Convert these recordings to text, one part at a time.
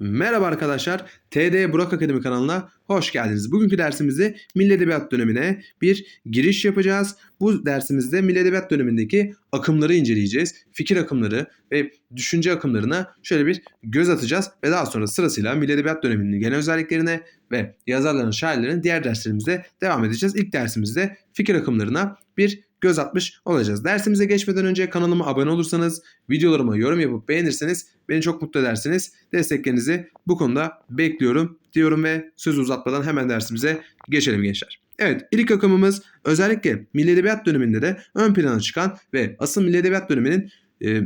Merhaba arkadaşlar, TD Burak Akademi kanalına hoş geldiniz. Bugünkü dersimizde Milli Edebiyat dönemine bir giriş yapacağız. Bu dersimizde Milli Edebiyat dönemindeki akımları inceleyeceğiz. Fikir akımları ve düşünce akımlarına şöyle bir göz atacağız ve daha sonra sırasıyla Milli Edebiyat döneminin genel özelliklerine ve yazarların, şairlerin diğer derslerimizde devam edeceğiz. İlk dersimizde fikir akımlarına bir göz atmış olacağız. Dersimize geçmeden önce kanalıma abone olursanız, videolarıma yorum yapıp beğenirseniz beni çok mutlu edersiniz. Desteklerinizi bu konuda bekliyorum diyorum ve sözü uzatmadan hemen dersimize geçelim gençler. Evet ilk akımımız özellikle Milli Edebiyat döneminde de ön plana çıkan ve asıl Milli Edebiyat döneminin e,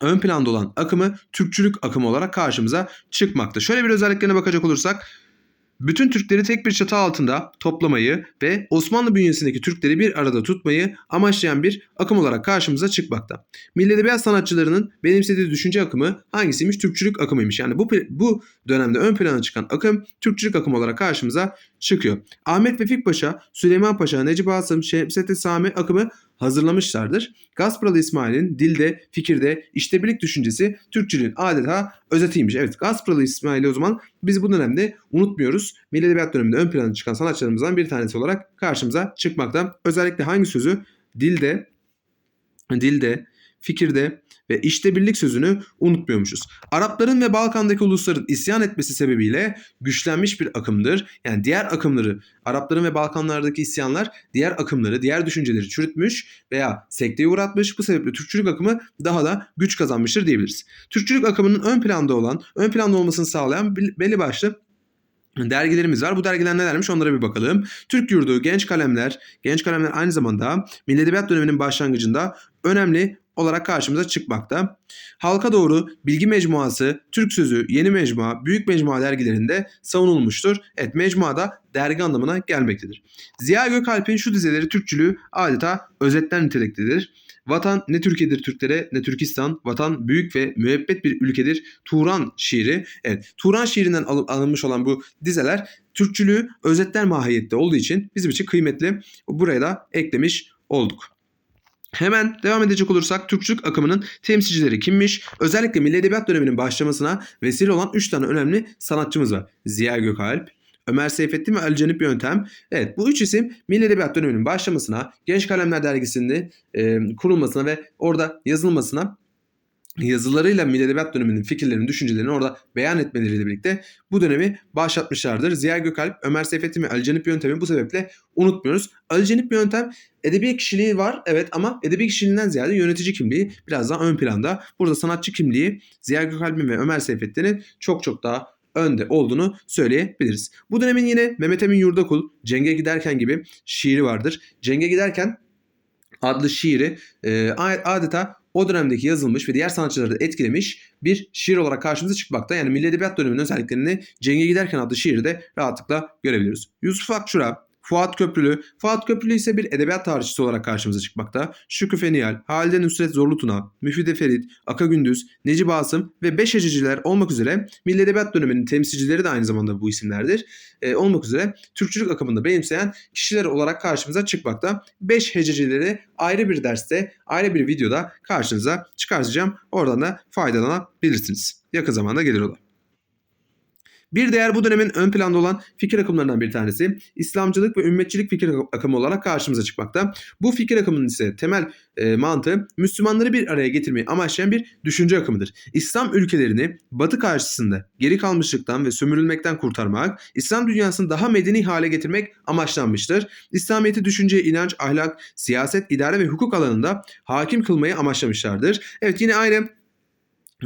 ön planda olan akımı Türkçülük akımı olarak karşımıza çıkmakta. Şöyle bir özelliklerine bakacak olursak bütün Türkleri tek bir çatı altında toplamayı ve Osmanlı bünyesindeki Türkleri bir arada tutmayı amaçlayan bir akım olarak karşımıza çıkmakta. Milli Edebiyat sanatçılarının benimsediği düşünce akımı hangisiymiş? Türkçülük akımıymış. Yani bu bu dönemde ön plana çıkan akım Türkçülük akımı olarak karşımıza çıkıyor. Ahmet Vefik Paşa, Süleyman Paşa, Necip Asım, Şemsettin Sami akımı hazırlamışlardır. Gasparalı İsmail'in dilde, fikirde, işte birlik düşüncesi Türkçülüğün adeta özetiymiş. Evet Gasparalı İsmail'i o zaman biz bu dönemde unutmuyoruz. Milli Edebiyat döneminde ön plana çıkan sanatçılarımızdan bir tanesi olarak karşımıza çıkmakta. Özellikle hangi sözü? Dilde, dilde, fikirde ve işte birlik sözünü unutmuyormuşuz. Arapların ve Balkan'daki ulusların isyan etmesi sebebiyle güçlenmiş bir akımdır. Yani diğer akımları, Arapların ve Balkanlardaki isyanlar diğer akımları, diğer düşünceleri çürütmüş veya sekteye uğratmış. Bu sebeple Türkçülük akımı daha da güç kazanmıştır diyebiliriz. Türkçülük akımının ön planda olan, ön planda olmasını sağlayan belli başlı dergilerimiz var. Bu dergiler nelermiş onlara bir bakalım. Türk Yurdu, Genç Kalemler, Genç Kalemler aynı zamanda Milli Edebiyat döneminin başlangıcında önemli olarak karşımıza çıkmakta. Halka Doğru, Bilgi Mecmuası, Türk Sözü, Yeni Mecmua, Büyük Mecmua dergilerinde savunulmuştur. Evet mecmuada dergi anlamına gelmektedir. Ziya Gökalp'in şu dizeleri Türkçülüğü adeta özetler niteliktedir. Vatan ne Türkiye'dir Türklere ne Türkistan. Vatan büyük ve müebbet bir ülkedir. Turan şiiri. Evet Turan şiirinden alınmış olan bu dizeler Türkçülüğü özetler mahiyette olduğu için bizim için kıymetli. Buraya da eklemiş olduk. Hemen devam edecek olursak Türkçülük akımının temsilcileri kimmiş? Özellikle Milli Edebiyat döneminin başlamasına vesile olan 3 tane önemli sanatçımız var. Ziya Gökalp, Ömer Seyfettin ve Ali Cenip Yöntem. Evet bu üç isim Milli Edebiyat döneminin başlamasına, Genç Kalemler dergisinde e, kurulmasına ve orada yazılmasına yazılarıyla Milli Edebiyat döneminin fikirlerini, düşüncelerini orada beyan etmeleriyle birlikte bu dönemi başlatmışlardır. Ziya Gökalp, Ömer Seyfettin ve Ali Cenip Yöntem'i bu sebeple unutmuyoruz. Ali Cenip Yöntem edebi kişiliği var evet ama edebi kişiliğinden ziyade yönetici kimliği biraz daha ön planda. Burada sanatçı kimliği Ziya Gökalp'in ve Ömer Seyfettin'in çok çok daha önde olduğunu söyleyebiliriz. Bu dönemin yine Mehmet Emin Yurdakul, Cenge Giderken gibi şiiri vardır. Cenge Giderken adlı şiiri e, adeta o dönemdeki yazılmış ve diğer sanatçıları da etkilemiş bir şiir olarak karşımıza çıkmakta. Yani Milli Edebiyat döneminin özelliklerini Cenge Giderken adlı şiiri de rahatlıkla görebiliyoruz. Yusuf Akçura, Fuat Köprülü. Fuat Köprülü ise bir edebiyat tarihçisi olarak karşımıza çıkmakta. Şükrü Feniyal, Halide Nusret Zorlutuna, Müfide Ferit, Aka Gündüz, Necip Asım ve Beş Hececiler olmak üzere Milli Edebiyat döneminin temsilcileri de aynı zamanda bu isimlerdir. E, olmak üzere Türkçülük akımında benimseyen kişiler olarak karşımıza çıkmakta. Beş Hececileri ayrı bir derste, ayrı bir videoda karşınıza çıkartacağım. Oradan da faydalanabilirsiniz. Yakın zamanda gelir o da. Bir diğer bu dönemin ön planda olan fikir akımlarından bir tanesi İslamcılık ve ümmetçilik fikir akımı olarak karşımıza çıkmakta. Bu fikir akımının ise temel e, mantığı Müslümanları bir araya getirmeyi amaçlayan bir düşünce akımıdır. İslam ülkelerini Batı karşısında geri kalmışlıktan ve sömürülmekten kurtarmak, İslam dünyasını daha medeni hale getirmek amaçlanmıştır. İslamiyet'i düşünce, inanç, ahlak, siyaset, idare ve hukuk alanında hakim kılmayı amaçlamışlardır. Evet yine aynı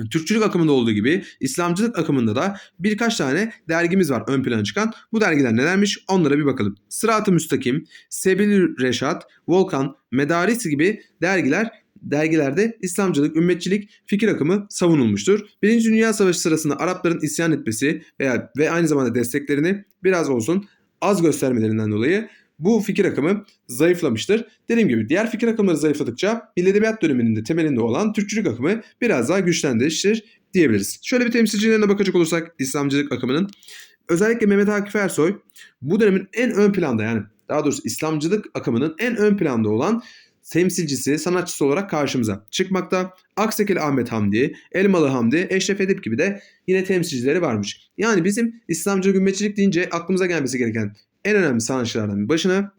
Türkçülük akımında olduğu gibi İslamcılık akımında da birkaç tane dergimiz var ön plana çıkan. Bu dergiler nelermiş onlara bir bakalım. Sırat-ı Müstakim, Sebil Reşat, Volkan, Medaris gibi dergiler dergilerde İslamcılık, ümmetçilik fikir akımı savunulmuştur. Birinci Dünya Savaşı sırasında Arapların isyan etmesi veya ve aynı zamanda desteklerini biraz olsun az göstermelerinden dolayı bu fikir akımı zayıflamıştır. Dediğim gibi diğer fikir akımları zayıfladıkça Milli Edebiyat döneminin de temelinde olan Türkçülük akımı biraz daha güçlenmiştir diyebiliriz. Şöyle bir temsilcilerine bakacak olursak İslamcılık akımının özellikle Mehmet Akif Ersoy bu dönemin en ön planda yani daha doğrusu İslamcılık akımının en ön planda olan temsilcisi, sanatçısı olarak karşımıza çıkmakta. Aksekil Ahmet Hamdi, Elmalı Hamdi, Eşref Edip gibi de yine temsilcileri varmış. Yani bizim İslamcı gümbetçilik deyince aklımıza gelmesi gereken en önemli sanatçılardan başına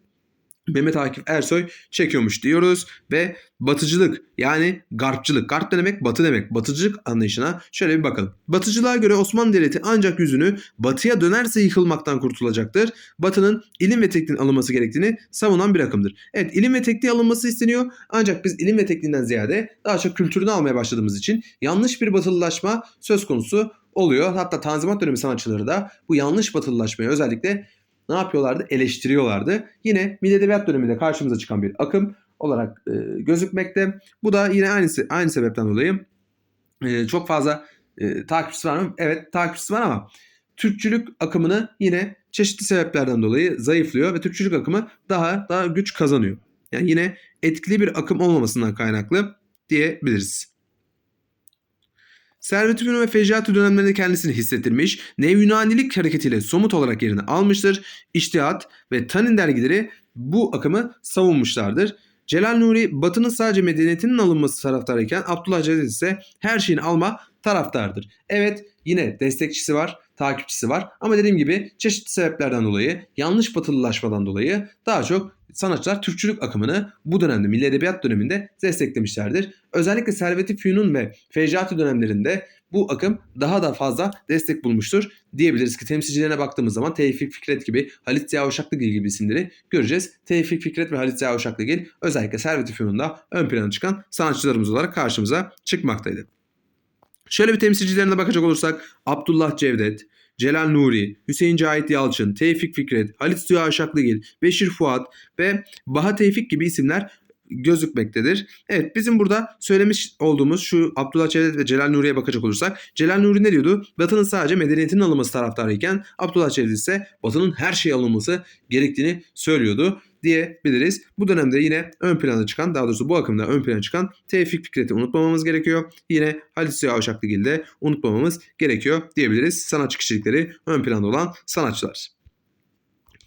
Mehmet Akif Ersoy çekiyormuş diyoruz ve batıcılık yani garpçılık. Garp ne demek? Batı demek. Batıcılık anlayışına şöyle bir bakalım. Batıcılığa göre Osmanlı Devleti ancak yüzünü batıya dönerse yıkılmaktan kurtulacaktır. Batı'nın ilim ve tekniğin alınması gerektiğini savunan bir akımdır. Evet ilim ve tekniği alınması isteniyor ancak biz ilim ve tekniğinden ziyade daha çok kültürünü almaya başladığımız için yanlış bir batılılaşma söz konusu oluyor. Hatta Tanzimat dönemi sanatçıları da bu yanlış batılılaşmayı özellikle ne yapıyorlardı? Eleştiriyorlardı. Yine Milli Edebiyat döneminde karşımıza çıkan bir akım olarak e, gözükmekte. Bu da yine aynı aynı sebepten dolayı e, çok fazla e, takipçisi var mı? Evet takipçisi var ama Türkçülük akımını yine çeşitli sebeplerden dolayı zayıflıyor ve Türkçülük akımı daha daha güç kazanıyor. Yani yine etkili bir akım olmamasından kaynaklı diyebiliriz. Servet-i Fünun ve Fecrati dönemlerinde kendisini hissettirmiş, Nev Yunanilik hareketiyle somut olarak yerini almıştır. İştihat ve Tanin dergileri bu akımı savunmuşlardır. Celal Nuri Batı'nın sadece medeniyetinin alınması taraftarıyken Abdullah Cedid ise her şeyin alma taraftardır. Evet yine destekçisi var, takipçisi var ama dediğim gibi çeşitli sebeplerden dolayı, yanlış batılılaşmadan dolayı daha çok sanatçılar Türkçülük akımını bu dönemde Milli Edebiyat döneminde desteklemişlerdir. Özellikle Servet-i Fünun ve Fecrati dönemlerinde bu akım daha da fazla destek bulmuştur diyebiliriz ki temsilcilerine baktığımız zaman Tevfik Fikret gibi Halit Ziya Uşaklıgil gibi isimleri göreceğiz. Tevfik Fikret ve Halit Ziya Uşaklıgil özellikle Servet-i Fünun'da ön plana çıkan sanatçılarımız olarak karşımıza çıkmaktaydı. Şöyle bir temsilcilerine bakacak olursak Abdullah Cevdet, Celal Nuri, Hüseyin Cahit Yalçın, Tevfik Fikret, Halit Ziya Aşaklıgil, Beşir Fuat ve Baha Tevfik gibi isimler gözükmektedir. Evet bizim burada söylemiş olduğumuz şu Abdullah Cevdet ve Celal Nuri'ye bakacak olursak Celal Nuri ne diyordu? Batı'nın sadece medeniyetinin alınması taraftarıyken Abdullah Cevdet ise Batı'nın her şey alınması gerektiğini söylüyordu diyebiliriz. Bu dönemde yine ön plana çıkan daha doğrusu bu akımda ön plana çıkan Tevfik Fikret'i unutmamamız gerekiyor. Yine Halit Ziya Uşaklıgil'i unutmamamız gerekiyor diyebiliriz. Sanatçı kişilikleri ön planda olan sanatçılar.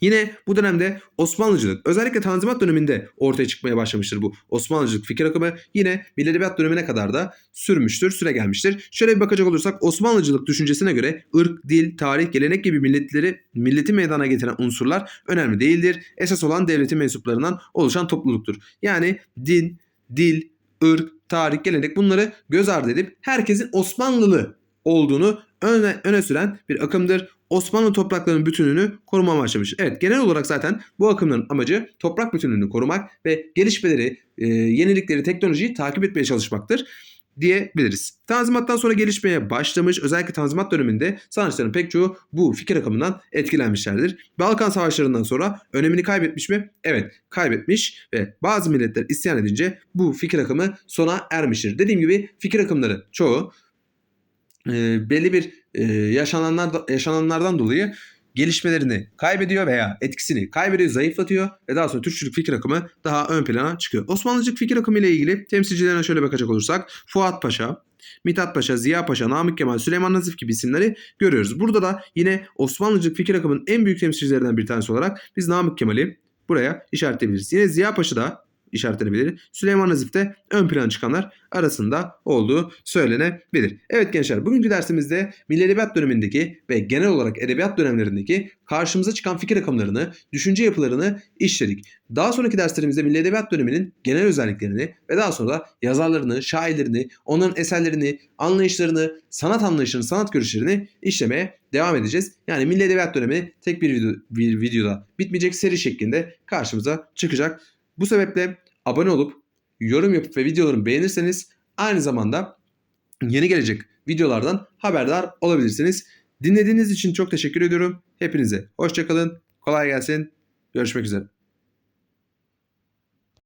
Yine bu dönemde Osmanlıcılık özellikle Tanzimat döneminde ortaya çıkmaya başlamıştır bu Osmanlıcılık fikir akımı. Yine Milli Edebiyat dönemine kadar da sürmüştür, süre gelmiştir. Şöyle bir bakacak olursak Osmanlıcılık düşüncesine göre ırk, dil, tarih, gelenek gibi milletleri milleti meydana getiren unsurlar önemli değildir. Esas olan devletin mensuplarından oluşan topluluktur. Yani din, dil, ırk, tarih, gelenek bunları göz ardı edip herkesin Osmanlılı olduğunu öne, öne süren bir akımdır. Osmanlı topraklarının bütünlüğünü koruma amaçlamış. Evet genel olarak zaten bu akımların amacı toprak bütünlüğünü korumak ve gelişmeleri, e, yenilikleri, teknolojiyi takip etmeye çalışmaktır diyebiliriz. Tanzimattan sonra gelişmeye başlamış. Özellikle Tanzimat döneminde sanatçıların pek çoğu bu fikir akımından etkilenmişlerdir. Balkan Savaşları'ndan sonra önemini kaybetmiş mi? Evet kaybetmiş ve bazı milletler isyan edince bu fikir akımı sona ermiştir. Dediğim gibi fikir akımları çoğu e, belli bir e, yaşananlar yaşananlardan dolayı gelişmelerini kaybediyor veya etkisini kaybediyor, zayıflatıyor ve daha sonra Türkçülük fikir akımı daha ön plana çıkıyor. Osmanlıcılık fikir akımı ile ilgili temsilcilerine şöyle bakacak olursak Fuat Paşa, Mithat Paşa, Ziya Paşa, Namık Kemal, Süleyman Nazif gibi isimleri görüyoruz. Burada da yine Osmanlıcılık fikir akımının en büyük temsilcilerinden bir tanesi olarak biz Namık Kemal'i buraya işaretleyebiliriz. Yine Ziya Paşa da işaretlenebilir. Süleyman Nazif de ön plana çıkanlar arasında olduğu söylenebilir. Evet gençler bugünkü dersimizde Milli Edebiyat dönemindeki ve genel olarak edebiyat dönemlerindeki karşımıza çıkan fikir akımlarını, düşünce yapılarını işledik. Daha sonraki derslerimizde Milli Edebiyat döneminin genel özelliklerini ve daha sonra yazarlarını, şairlerini, onların eserlerini, anlayışlarını, sanat anlayışını, sanat görüşlerini işlemeye devam edeceğiz. Yani Milli Edebiyat dönemi tek bir, video, bir videoda bitmeyecek seri şeklinde karşımıza çıkacak. Bu sebeple abone olup yorum yapıp ve videolarımı beğenirseniz aynı zamanda yeni gelecek videolardan haberdar olabilirsiniz. Dinlediğiniz için çok teşekkür ediyorum. Hepinize hoşçakalın. Kolay gelsin. Görüşmek üzere.